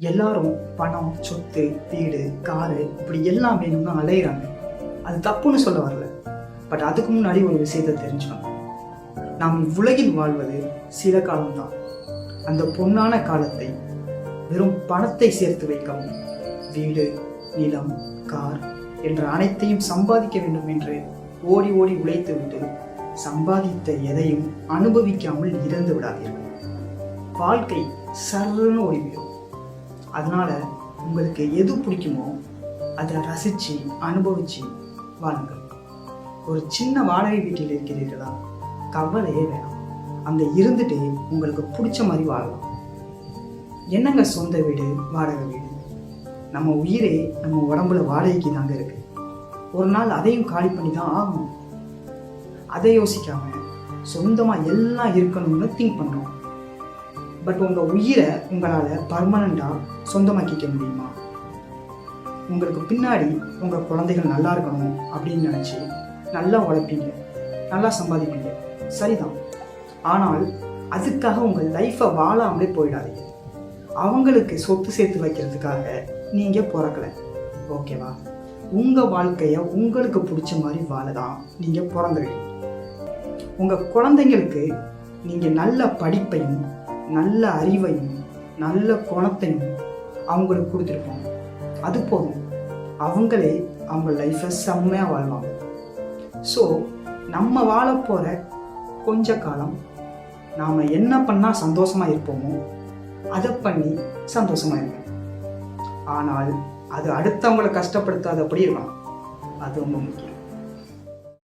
எல்லாரும் பணம் சொத்து வீடு காரு இப்படி எல்லாம் வேணும்னு அலையிறாங்க. அது தப்புன்னு சொல்ல வரல. பட் அதுக்கு முன்னாடி ஒரு விஷயத்தை தெரிஞ்சுக்கணும். நாம் இவ்வுலகில் வாழ்வது சில காலம்தான். அந்த பொன்னான காலத்தை வெறும் பணத்தை சேர்த்து வைக்கவும் வீடு நிலம் கார் என்ற அனைத்தையும் சம்பாதிக்க வேண்டும் என்று ஓடி ஓடி உழைத்து விட்டு சம்பாதித்த எதையும் அனுபவிக்காமல் இறந்து விடாதீர்கள். வாழ்க்கை சர்ன்னு ஓடிவிடும். அதனால உங்களுக்கு எது பிடிக்குமோ அதை ரசித்து அனுபவித்து வாழுங்கள். ஒரு சின்ன வாடகை வீட்டில் இருக்கிறீர்களா? கவலையே வேணாம். அங்கே இருந்துட்டு உங்களுக்கு பிடிச்ச மாதிரி வாழலாம். என்னங்க சொந்த வீடு வாடகை வீடு? நம்ம உயிரே நம்ம உடம்புல வாடகைக்கு தாங்க இருக்கு. ஒரு நாள் அதையும் காலி பண்ணி தான் ஆகணும். அதை யோசிக்காம சொந்தமாக எல்லாம் இருக்கணும்னு திங்க் பண்ணுறோம் பட் உங்கள் உயிரை உங்களால் பர்மனண்ட்டாக சொந்தமாக்கிக்க முடியுமா? உங்களுக்கு பின்னாடி உங்கள் குழந்தைகள் நல்லா இருக்கணும் அப்படின்னு நினச்சி நல்லா உழைப்பீங்க நல்லா சம்பாதிப்பீங்க. சரிதான். ஆனால் அதுக்காக உங்கள் லைஃப்பை வாழாமலே போயிடாதீங்க. அவங்களுக்கு சொத்து சேர்த்து வைக்கிறதுக்காக நீங்கள் பிறக்கல. ஓகேவா? உங்கள் வாழ்க்கையை உங்களுக்கு பிடிச்ச மாதிரி வாழ தான் நீங்கள் பிறந்துருக்கீங்க உங்கள் குழந்தைங்களுக்கு நீங்கள் நல்ல படிப்பையும் நல்ல அறிவையும் நல்ல குணத்தையும் அவங்களுக்கு கொடுத்துருக்கோம் அது போதும். அவங்களே அவங்க லைஃப்பை செம்மையாக வாழ்வாங்க. ஸோ நம்ம வாழ போகிற கொஞ்ச காலம் நாம் என்ன பண்ணால் சந்தோஷமாக இருப்போமோ அதை பண்ணி சந்தோஷமாக இருங்க. ஆனால் அது அடுத்தவங்களை கஷ்டப்படுத்தாதபடி இருக்கணும். அது ரொம்ப முக்கியம்.